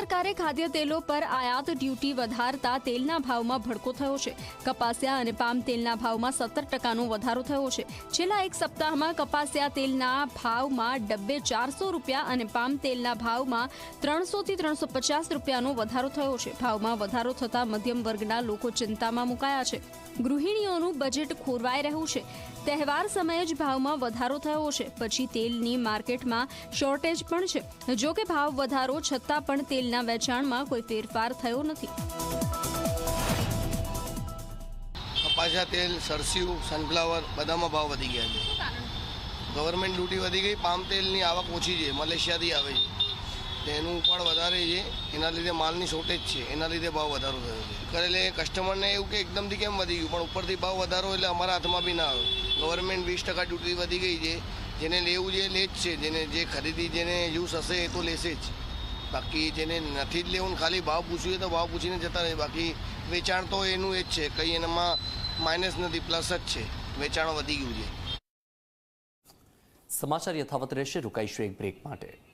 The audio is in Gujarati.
સરકારે ખાદ્ય તેલો પર આયાત ડ્યુટી વધારતા તેલના ભાવમાં ભડકો થયો છે. કપાસિયા અને પામ તેલના ભાવમાં સત્તર ટકાનો વધારો થયો છે. છેલ્લા એક સપ્તાહમાં કપાસિયા તેલના ભાવમાં ડબ્બે ચારસો રૂપિયા અને પામ તેલના ભાવમાં ત્રણસોથી ત્રણસો પચાસ રૂપિયાનો વધારો થયો છે. ભાવમાં વધારો થતાં મધ્યમ વર્ગના લોકો ચિંતામાં મુકાયા છે. ગૃહિણીઓનું બજેટ ખોરવાઈ રહ્યું છે. તહેવાર સમયે જ ભાવમાં વધારો થયો છે. પછી તેલની માર્કેટમાં શોર્ટેજ પણ છે. જો કે ભાવ વધારો છતાં પણ તેલના વેચાણમાં કોઈ ફેરફાર થયો નથી. કપાસા તેલ સરસ્યું સનફ્લાવર બધામાં ભાવ વધી ગયા છે. ગવર્મેન્ટ ડ્યુટી વધી ગઈ પામ તેલની આવક ઓછી છે. મલેશિયાથી આવે છે. તેનું ઉપાડ વધારે છે. એના લીધે માલની શોર્ટેજ છે. એના લીધે ભાવ વધારો થયો છે. કરેલે કસ્ટમરને એવું કે એકદમથી કેમ વધી ગયું? પણ ઉપરથી ભાવ વધારો એટલે અમારા હાથમાં બી ના આવે. ગવર્મેન્ટ વીસ ટકા ડ્યુટી વધી ગઈ છે. જેને લેવું છે લે જ છે. જેને જે ખરીદી, જેને યુઝ હશે એ તો લેશે જ. બાકી જેને નથી જ લેવું ખાલી ભાવ પૂછવું તો ભાવ પૂછીને જતા રહે. બાકી વેચાણ તો એનું એ જ છે. કંઈ એનામાં માઇનસ નથી પ્લસ જ છે. વેચાણ વધી ગયું છે. સમાચાર યથાવત રહેશે. રોકાઈશું એક બ્રેક માટે.